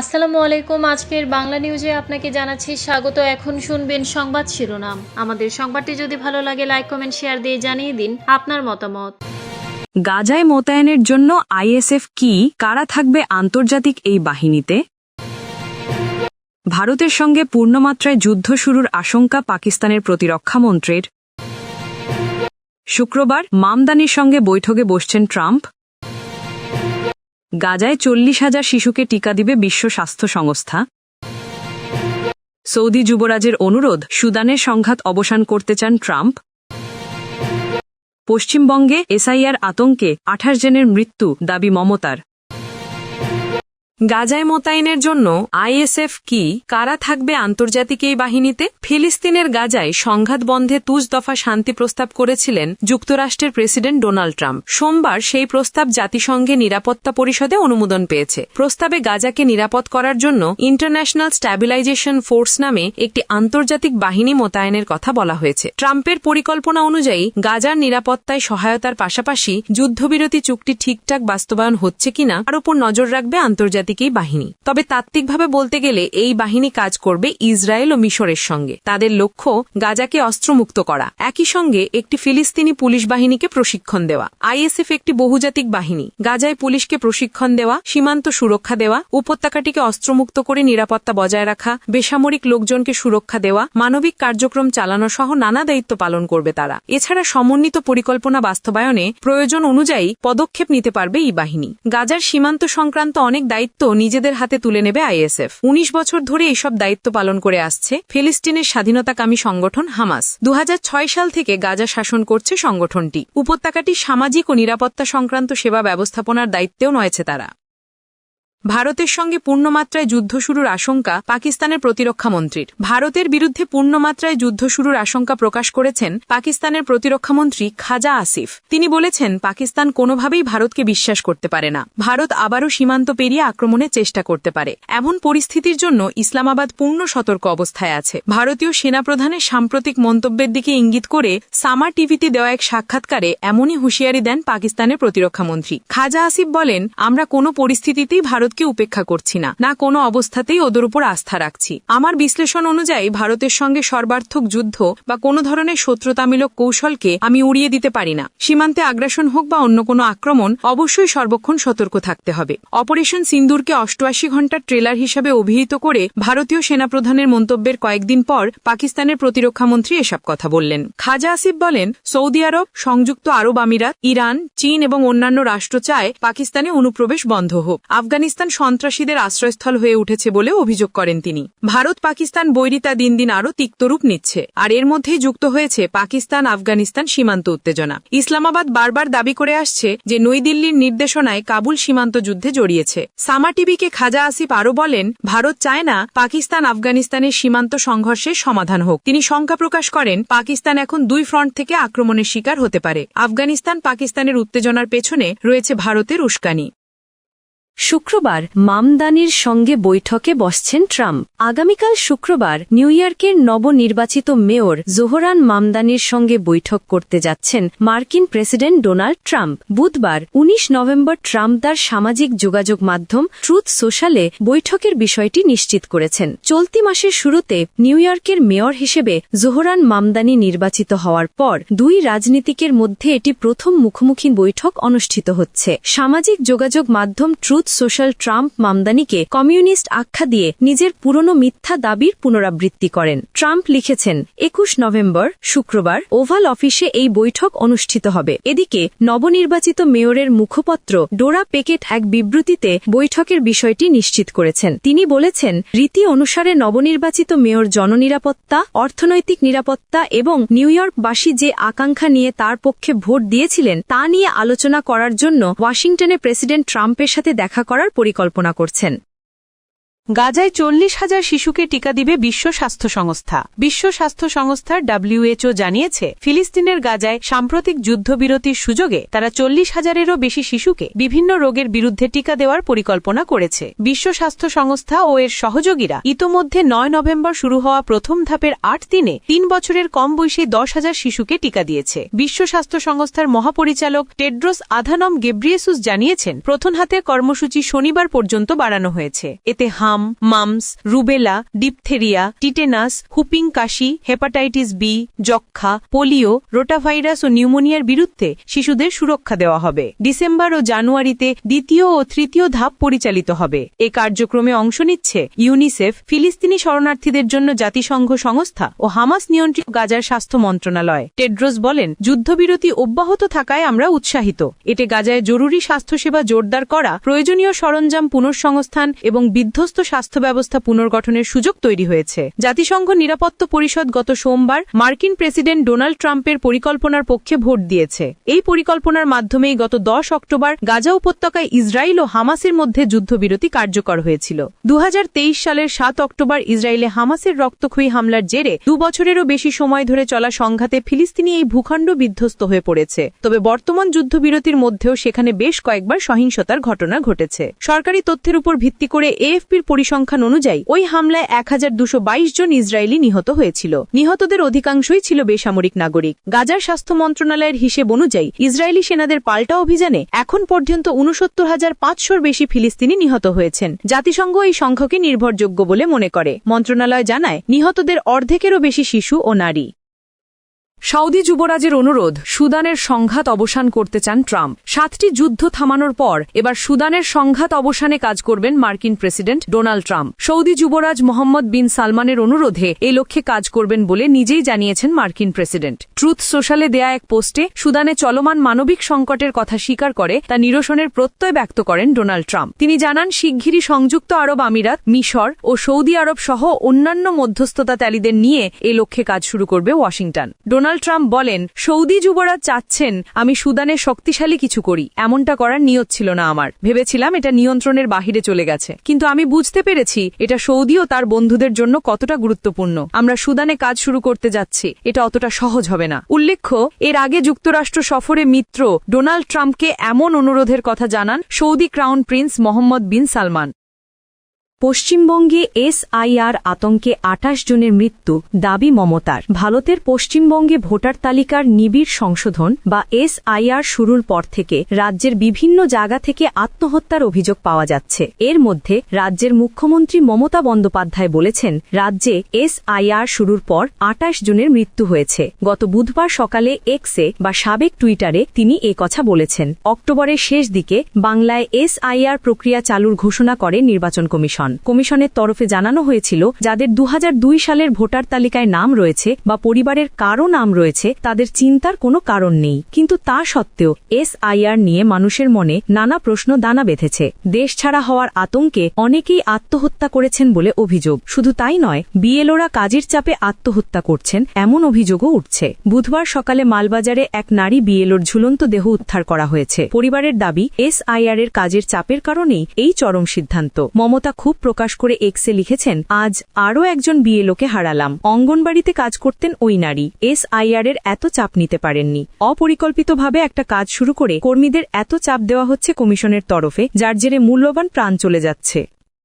আসসালামু আলাইকুম। আজকের বাংলা নিউজে আপনাকে জানাচ্ছি স্বাগত। এখন শুনবেন সংবাদ শিরোনাম। আমাদের সংবাদটি যদি ভালো লাগে লাইক কমেন্ট শেয়ার দিয়ে জানিয়ে দিন আপনার মতামত। গাজায় মোতায়েনের জন্য আইএসএফ কি? কারা থাকবে আন্তর্জাতিক এই বাহিনীতে? ভারতের সঙ্গে পূর্ণমাত্রায় যুদ্ধ শুরুর আশঙ্কা পাকিস্তানের প্রতিরক্ষা মন্ত্রীর। শুক্রবার মামদানির সঙ্গে বৈঠকে বসছেন ট্রাম্প। গাজায় চল্লিশ হাজার শিশুকে টিকা দিবে বিশ্ব স্বাস্থ্য সংস্থা। সৌদি যুবরাজের অনুরোধ, সুদানের সংঘাত অবসান করতে চান ট্রাম্প। পশ্চিমবঙ্গে এসআইআর আতঙ্কে আঠাশ জনের মৃত্যু, দাবি মমতার। গাজায় মোতায়েনের জন্য আইএসএফ কি, কারা থাকবে আন্তর্জাতিক এই বাহিনীতে? ফিলিস্তিনের গাজায় সংঘাত বন্ধে তুজ দফা শান্তি প্রস্তাব করেছিলেন যুক্তরাষ্ট্রের প্রেসিডেন্ট ডোনাল্ড ট্রাম্প। সোমবার সেই প্রস্তাব জাতিসংঘে নিরাপত্তা পরিষদে অনুমোদন পেয়েছে। প্রস্তাবে গাজাকে নিরাপদ করার জন্য ইন্টারন্যাশনাল স্ট্যাবিলাইজেশন ফোর্স নামে একটি আন্তর্জাতিক বাহিনী মোতায়েনের কথা বলা হয়েছে। ট্রাম্পের পরিকল্পনা অনুযায়ী গাজার নিরাপত্তায় সহায়তার পাশাপাশি যুদ্ধবিরতি চুক্তি ঠিকঠাক বাস্তবায়ন হচ্ছে কিনা, তার উপর নজর রাখবে আন্তর্জাতিক এই বাহিনী। তবে তাত্ত্বিকভাবে বলতে গেলে এই বাহিনী কাজ করবে ইসরায়েল ও মিশরের সঙ্গে। তাদের লক্ষ্য গাজাকে অস্ত্রমুক্ত করা। একই সঙ্গে একটি ফিলিস্তিনি পুলিশ বাহিনীকে প্রশিক্ষণ দেওয়া। আইএসএফ একটি বহুজাতিক বাহিনী। গাজায় পুলিশকে প্রশিক্ষণ দেওয়া, সীমান্ত সুরক্ষা দেওয়া, উপত্যকাটিকে অস্ত্রমুক্ত করে নিরাপত্তা বজায় রাখা, বেসামরিক লোকজনকে সুরক্ষা দেওয়া, মানবিক কার্যক্রম চালানো সহ নানা দায়িত্ব পালন করবে তারা। এছাড়া সমন্বিত পরিকল্পনা বাস্তবায়নে প্রয়োজন অনুযায়ী পদক্ষেপ নিতে পারবে এই বাহিনী। গাজার সীমান্ত সংক্রান্ত অনেক দায়িত্ব নিজেদের হাতে তুলে নেবে আইএসএফ। উনিশ বছর ধরে এইসব দায়িত্ব পালন করে আসছে ফিলিস্তিনের স্বাধীনতাকামী সংগঠন হামাস। দুহাজার ছয় সাল থেকে গাজা শাসন করছে সংগঠনটি। উপত্যকাটি সামাজিক ও নিরাপত্তা সংক্রান্ত সেবা ব্যবস্থাপনার দায়িত্বেও নয়েছে তারা। ভারতের সঙ্গে পূর্ণমাত্রায় যুদ্ধ শুরুর আশঙ্কা পাকিস্তানের প্রতিরক্ষা মন্ত্রীর ভারতের বিরুদ্ধে পূর্ণমাত্রায় যুদ্ধ শুরুর আশঙ্কা প্রকাশ করেছেন পাকিস্তানের প্রতিরক্ষামন্ত্রী খাজা আসিফ। তিনি বলেছেন, পাকিস্তান কোনোভাবেই ভারতকে বিশ্বাস করতে পারে না। ভারত আবারও সীমান্ত পেরিয়ে আক্রমণের চেষ্টা করতে পারে। এমন পরিস্থিতির জন্য ইসলামাবাদ পূর্ণ সতর্ক অবস্থায় আছে। ভারতীয় সেনাপ্রধানের সাম্প্রতিক মন্তব্যের দিকে ইঙ্গিত করে সামা টিভিতে দেওয়া এক সাক্ষাৎকারে এমনই হুঁশিয়ারি দেন পাকিস্তানের প্রতিরক্ষামন্ত্রী। খাজা আসিফ বলেন, আমরা কোনো পরিস্থিতিতেই ভারতকে উপেক্ষা করছি না। না কোনো অবস্থাতেই ওদের উপর আস্থা রাখছি। আমার বিশ্লেষণ অনুযায়ী ভারতের সঙ্গে সর্বার্থক যুদ্ধ বা কোনো ধরনের শত্রুতামূলক কৌশলকে আমি উড়িয়ে দিতে পারি না। সীমান্তে আগ্রাসন হোক বা অন্য কোনো আক্রমণ, অবশ্যই সর্বক্ষণ সতর্ক থাকতে হবে। অপারেশন সিন্দুরকে অষ্টআশি ঘণ্টার ট্রেলার হিসাবে অভিহিত করে ভারতীয় সেনাপ্রধানের মন্তব্যের কয়েকদিন পর পাকিস্তানের প্রতিরক্ষামন্ত্রী এসব কথা বললেন। খাজা আসিফ বলেন, সৌদি আরব, সংযুক্ত আরব আমিরাত, ইরান, চীন এবং অন্যান্য রাষ্ট্র চায় পাকিস্তানে অনুপ্রবেশ বন্ধ হোক। আফগানিস্তান সন্ত্রাসীদের আশ্রয়স্থল হয়ে উঠেছে বলে অভিযোগ করেন তিনি। ভারত পাকিস্তান বৈরিতা দিন দিন আরও তিক্তরূপ নিচ্ছে, আর এর মধ্যেই যুক্ত হয়েছে পাকিস্তান, আফগানিস্তান সীমান্ত উত্তেজনা। ইসলামাবাদ বারবার দাবি করে আসছে যে নইদিল্লির নির্দেশনায় কাবুল সীমান্ত যুদ্ধে জড়িয়েছে। সামা টিভিকে খাজা আসিফ আরও বলেন, ভারত চায় না পাকিস্তান, আফগানিস্তানের সীমান্ত সংঘর্ষের সমাধান হোক। তিনি শঙ্কা প্রকাশ করেন, পাকিস্তান এখন দুই ফ্রন্ট থেকে আক্রমণের শিকার হতে পারে। আফগানিস্তান, পাকিস্তানের উত্তেজনার পেছনে রয়েছে ভারতের উস্কানি। শুক্রবার মামদানির সঙ্গে বৈঠকে বসছেন ট্রাম্প। আগামীকাল শুক্রবার নিউ ইয়র্কের নবনির্বাচিত মেয়র জোহরান মামদানির সঙ্গে বৈঠক করতে যাচ্ছেন মার্কিন প্রেসিডেন্ট ডোনাল্ড ট্রাম্প। বুধবার ১৯ নভেম্বর ট্রাম্প তার সামাজিক যোগাযোগ মাধ্যম ট্রুথ সোশ্যালে বৈঠকের বিষয়টি নিশ্চিত করেছেন। চলতি মাসের শুরুতে নিউ ইয়র্কের মেয়র হিসেবে জোহরান মামদানি নির্বাচিত হওয়ার পর দুই রাজনীতিকের মধ্যে এটি প্রথম মুখোমুখি বৈঠক অনুষ্ঠিত হচ্ছে। সামাজিক যোগাযোগ মাধ্যম ট্রুথ সোশ্যাল ট্রাম্প মামদানিকে কমিউনিস্ট আখ্যা দিয়ে নিজের পুরনো মিথ্যা দাবির পুনরাবৃত্তি করেন। ট্রাম্প লিখেছেন, একুশ নভেম্বর, শুক্রবার, ওভাল অফিসে এই বৈঠক অনুষ্ঠিত হবে। এদিকে নবনির্বাচিত মেয়রের মুখপত্র ডোরা পেকেট এক বিবৃতিতে বৈঠকের বিষয়টি নিশ্চিত করেছেন। তিনি বলেছেন, রীতি অনুসারে নবনির্বাচিত মেয়র জননিরাপত্তা, অর্থনৈতিক নিরাপত্তা এবং নিউ ইয়র্কবাসী যে আকাঙ্ক্ষা নিয়ে তার পক্ষে ভোট দিয়েছিলেন, তা নিয়ে আলোচনা করার জন্য ওয়াশিংটনে প্রেসিডেন্ট ট্রাম্পের সাথে দেখা করার পরিকল্পনা করছেন। গাজায় চল্লিশ হাজার শিশুকে টিকা দিবে বিশ্ব স্বাস্থ্য সংস্থা। বিশ্ব স্বাস্থ্য সংস্থার ডাব্লিউএচও জানিয়েছে, ফিলিস্তিনের গাজায় সাম্প্রতিক যুদ্ধবিরতির সুযোগে তারা চল্লিশ হাজারেরও বেশি শিশুকে বিভিন্ন রোগের বিরুদ্ধে টিকা দেওয়ার পরিকল্পনা করেছে। বিশ্ব স্বাস্থ্য সংস্থা ও এর সহযোগীরা ইতোমধ্যে নয় নভেম্বর শুরু হওয়া প্রথম ধাপের আট দিনে তিন বছরের কম বয়সী দশ হাজার শিশুকে টিকা দিয়েছে। বিশ্ব স্বাস্থ্য সংস্থার মহাপরিচালক টেড্রোস আধানম গেব্রিয়েসুস জানিয়েছেন, প্রথম হাতে কর্মসূচি শনিবার পর্যন্ত বাড়ানো হয়েছে। এতে হাম mumps rubella diphtheria tetanus whooping কাশি হেপাটাইটিস বি যক্ষা পোলিও রোটাভাইরাস ও নিউমোনিয়ার বিরুদ্ধে শিশুদের সুরক্ষা দেওয়া হবে। ডিসেম্বর ও জানুয়ারিতে দ্বিতীয় ও তৃতীয় ধাপ পরিচালিত হবে। এ কার্যক্রমে অংশ নিচ্ছে ইউনিসেফ ফিলিস্তিনি শরণার্থীদের জন্য জাতিসংঘ সংস্থা ও হামাস নিয়ন্ত্রিত গাজার স্বাস্থ্য মন্ত্রণালয়। টেড্রোস বলেন, যুদ্ধবিরতি অব্যাহত থাকায় আমরা উৎসাহিত। এতে গাজায় জরুরি স্বাস্থ্যসেবা জোরদার করা, প্রয়োজনীয় সরঞ্জাম পুনঃসংস্থান এবং বিধ্বস্ত স্বাস্থ্য ব্যবস্থা পুনর্গঠনের সুযোগ তৈরি হয়েছে। জাতিসংঘ নিরাপত্তা পরিষদ গত সোমবার মার্কিন প্রেসিডেন্ট ডোনাল্ড ট্রাম্পের পরিকল্পনার পক্ষে ভোট দিয়েছে। এই পরিকল্পনার মাধ্যমেই গত দশ অক্টোবর গাজা উপত্যকায় ইসরায়েল ও হামাসের মধ্যে যুদ্ধবিরতি কার্যকর হয়েছিল। দু সালের সাত অক্টোবর ইসরায়েলে হামাসের রক্তক্ষয়ী হামলার জেরে দু বছরেরও বেশি সময় ধরে চলা সংঘাতে ফিলিস্তিনি এই ভূখণ্ড বিধ্বস্ত হয়ে পড়েছে। তবে বর্তমান যুদ্ধবিরতির মধ্যেও সেখানে বেশ কয়েকবার সহিংসতার ঘটনা ঘটেছে। সরকারি তথ্যের উপর ভিত্তি করে এএফপির পরিসংখ্যান অনুযায়ী, ওই হামলায় এক জন ইসরায়েলি নিহত হয়েছিল। নিহতদের অধিকাংশই ছিল বেসামরিক নাগরিক। গাজার স্বাস্থ্য মন্ত্রণালয়ের হিসেব অনুযায়ী, ইসরায়েলি সেনাদের পাল্টা অভিযানে এখন পর্যন্ত উনসত্তর হাজার পাঁচশোর বেশি ফিলিস্তিনি নিহত হয়েছেন। জাতিসংঘ এই সংখ্যকে নির্ভরযোগ্য বলে মনে করে। মন্ত্রণালয় জানায়, নিহতদের অর্ধেকেরও বেশি শিশু ও নারী। সৌদি যুবরাজের অনুরোধ, সুদানের সংঘাত অবসান করতে চান ট্রাম্প। সাতটি যুদ্ধ থামানোর পর, এবার সুদানের সংঘাত অবসানে কাজ করবেন মার্কিন প্রেসিডেন্ট ডোনাল্ড ট্রাম্প। সৌদি যুবরাজ মোহাম্মদ বিন সালমানের অনুরোধে এই লক্ষ্যে কাজ করবেন বলে নিজেই জানিয়েছেন মার্কিন প্রেসিডেন্ট। ট্রুথ সোশ্যালে দেয়া এক পোস্টে, সুদানে চলমান মানবিক সংকটের কথা স্বীকার করে তা নিরসনের প্রত্যয় ব্যক্ত করেন ডোনাল্ড ট্রাম্প। তিনি জানান, শিগগিরই সংযুক্ত আরব আমিরাত, মিশর ও সৌদি আরব সহ অন্যান্য মধ্যস্থতাকারীদের নিয়ে এ লক্ষ্যে কাজ শুরু করবে ওয়াশিংটন। ডোনাল্ড ট্রাম্প বলেন, সৌদি যুবরাজ চাচ্ছেন আমি সুদানে শক্তিশালী কিছু করি। এমনটা করার নিয়ত ছিল না আমার। ভেবেছিলাম এটা নিয়ন্ত্রণের বাহিরে চলে গেছে। কিন্তু আমি বুঝতে পেরেছি এটা সৌদি ও তার বন্ধুদের জন্য কতটা গুরুত্বপূর্ণ। আমরা সুদানে কাজ শুরু করতে যাচ্ছি। এটা অতটা সহজ হবে না। উল্লেখ্য, এর আগে যুক্তরাষ্ট্র সফরে মিত্র ডোনাল্ড ট্রাম্পকে এমন অনুরোধের কথা জানান Saudi crown prince Mohammed bin Salman. পশ্চিমবঙ্গে এসআইআর আতঙ্কে আঠাশ জনের মৃত্যু দাবি মমতার। ভারতের পশ্চিমবঙ্গে ভোটার তালিকার নিবিড় সংশোধন বা এসআইআর শুরুর পর থেকে রাজ্যের বিভিন্ন জায়গা থেকে আত্মহত্যার অভিযোগ পাওয়া যাচ্ছে। এর মধ্যে রাজ্যের মুখ্যমন্ত্রী মমতা বন্দ্যোপাধ্যায় বলেছেন, রাজ্যে এসআইআর শুরুর পর আঠাশ জনের মৃত্যু হয়েছে। গত বুধবার সকালে এক্সে বা সাবেক টুইটারে তিনি কথা বলেছেন। অক্টোবরের শেষ দিকে বাংলায় এসআইআর প্রক্রিয়া চালুর ঘোষণা করে নির্বাচন কমিশন। কমিশনের তরফে জানানো হয়েছিল, যাদের দু হাজার দুই সালের ভোটার তালিকায় নাম রয়েছে বা পরিবারের কারও নাম রয়েছে, তাদের চিন্তার কোনো কারণ নেই। কিন্তু তা সত্ত্বেও এসআইআর নিয়ে মানুষের মনে নানা প্রশ্ন দানা বেঁধেছে। দেশ ছাড়া হওয়ার আতঙ্কে অনেকেই আত্মহত্যা করেছেন বলে অভিযোগ। শুধু তাই নয়, বিএলওরা কাজের চাপে আত্মহত্যা করছেন, এমন অভিযোগও উঠছে। বুধবার সকালে মালবাজারে এক নারী বিএলওর ঝুলন্ত দেহ উদ্ধার করা হয়েছে। পরিবারের দাবি এসআইআর এর কাজের চাপের কারণেই এই চরম সিদ্ধান্ত। মমতা খুব প্রকাশ করে এক্সে লিখেছেন, আজ আরও একজন বিএলওকে হারালাম। অঙ্গনবাড়িতে কাজ করতেন ওই নারী। এসআইআর এর এত চাপ নিতে পারেননি। অপরিকল্পিতভাবে একটা কাজ শুরু করে কর্মীদের এত চাপ দেওয়া হচ্ছে কমিশনের তরফে, যার জেরে মূল্যবান প্রাণ চলে যাচ্ছে।